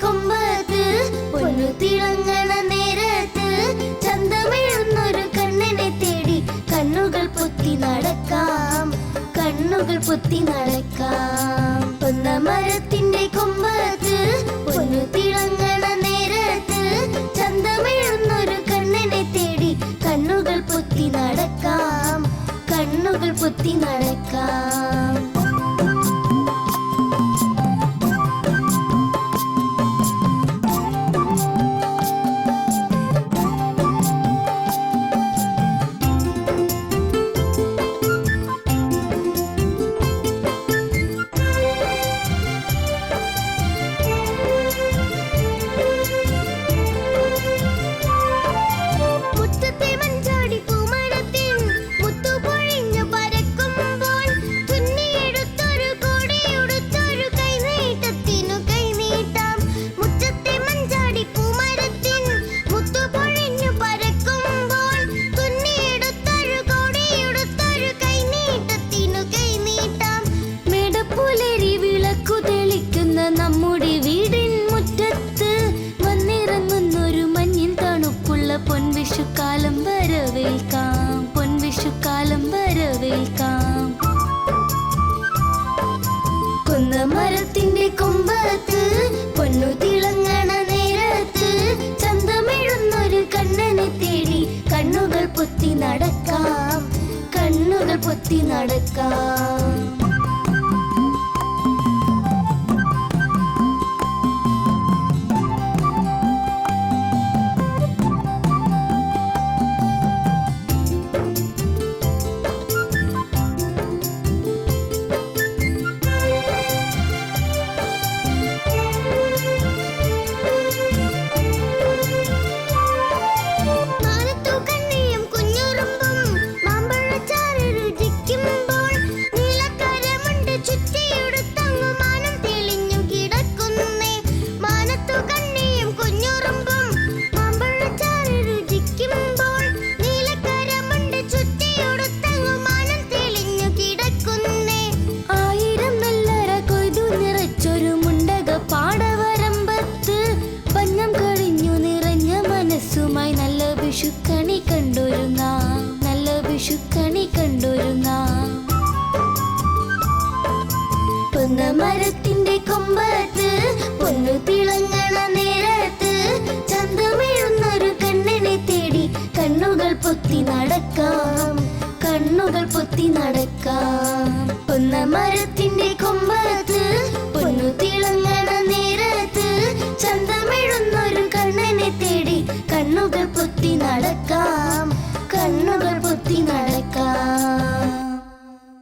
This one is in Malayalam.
കൊമ്പത്ത് പൊന്നു തിളങ്ങണ നേരത്ത് ചന്തമിഴുന്നൊരു കണ്ണനെ തേടി കണ്ണുകൾ പൊത്തി നടക്കാം. കണ്ണുകൾ പൊത്തി നടക്കാം. ഒന്ന മരത്തിന്റെ പൊന്നു തിളങ്ങണ നേരത്ത് ചന്തമിഴുന്നൊരു കണ്ണനെ തേടി കണ്ണുകൾ പൊത്തി നടക്കാം. കണ്ണുകൾ പൊത്തി നടക്കാം. കണ്ണുകൾ വിഷുക്കണി കണ്ടൊരു മരത്തിന്റെ കൊമ്പത്ത് പൊന്നു തിളങ്ങണ നേരത്ത് ചന്തമിഴുന്നൊരു കണ്ണനെ തേടി കണ്ണുകൾ പൊത്തി നടക്കാം. കണ്ണുകൾ പൊത്തി നടക്കാം. പൊന്ന മരത്തിന്റെ കൊമ്പത്ത് പൊന്നു തിളങ്ങണ നേരത്ത് ചന്തമിഴുന്നൊരു കണ്ണനെ തേടി കണ്ണുകൾ പൊത്തി നടക്കാം. கண்ணுகள் புத்தி நடக்கா?